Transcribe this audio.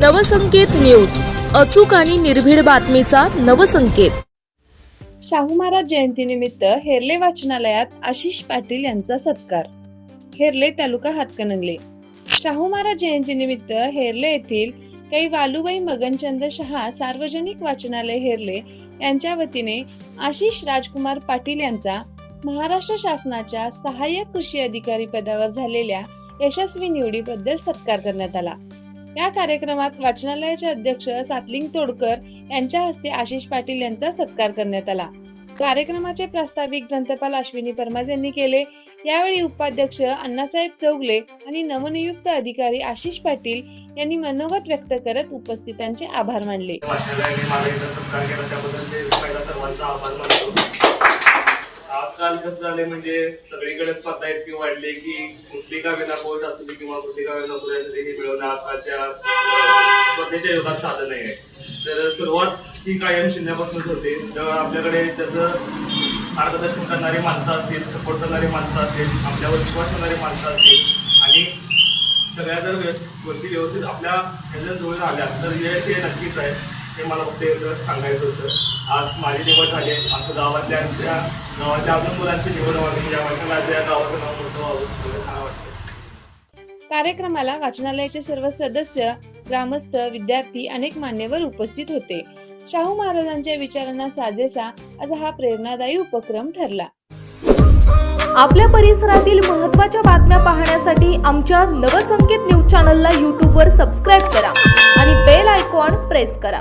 Navsanket news. अचूक आणि निर्भीड बातमीचा नवसंकेत. शाहू महाराज जयंतीनिमित्त हेरले वाचनालयात आशिष पाटील यांचा सत्कार. हेरले तालुका हातकणंगले. शाहू महाराज जयंतीनिमित्त हेरले येथील काही वालुबाई मगनचंद शहा सार्वजनिक वाचनालय हेरले यांच्या वतीने आशिष राजकुमार पाटील यांचा महाराष्ट्र शासनाच्या सहाय्यक कृषी अधिकारी पदावर झालेल्या यशस्वी निवडीबद्दल सत्कार करण्यात आला. या कार्यक्रमात वाचनालयाचे अध्यक्ष सातलिंग तोडकर यांच्या हस्ते आशिष पाटील यांचा सत्कार करण्यात आला. कार्यक्रमाचे प्रास्ताविक ग्रंथपाल अश्विनी परमाज यांनी केले. यावेळी उपाध्यक्ष अण्णासाहेब चौगले आणि नवनियुक्त अधिकारी आशिष पाटील यांनी मनोगत व्यक्त करत उपस्थितांचे आभार मानले. आजकाल कसं झालंय म्हणजे सगळीकडे स्पर्धा इतकी वाढली की कुठली का विना पोट असू दे किंवा कुठली का विना पुढे हे मिळवणं आजकालच्या स्पर्धेच्या युगात साधन नाही आहे. तर सुरुवात ही कायम शून्यापासूनच होते. जर आपल्याकडे जसं मार्गदर्शन करणारी माणसं असतील सपोर्ट करणारी माणसं असतील आपल्यावर विश्वास ठेवणारी माणसं असतील आणि सगळ्या जर गोष्टी व्यवस्थित आपल्या ह्याच्या जवळ आल्या तर यश हे नक्कीच आहे. हे मला फक्त एकदा सांगायचं होतं. आज माझी निवड झाली. आहे. असं गावातल्या आमच्या गावाच्या अजून मुलांची निवड व्हावी या वाचनालयाचं या गावाचं नाव मोठं व्हावं एवढं वाटतं. कार्यक्रमाला वाचनालयाचे सर्व सदस्य ग्रामस्थ विद्यार्थी अनेक मान्यवर उपस्थित होते. शाहू महाराजांच्या विचारांना साजेसा आज हा प्रेरणादायी उपक्रम ठरला. आपल्या परिसरातील महत्त्वाच्या बातम्या पाहण्यासाठी आमच्या नवसंकेत न्यूज चॅनलला यूट्यूबवर सबस्क्राईब करा आणि बेल आयकॉन प्रेस करा.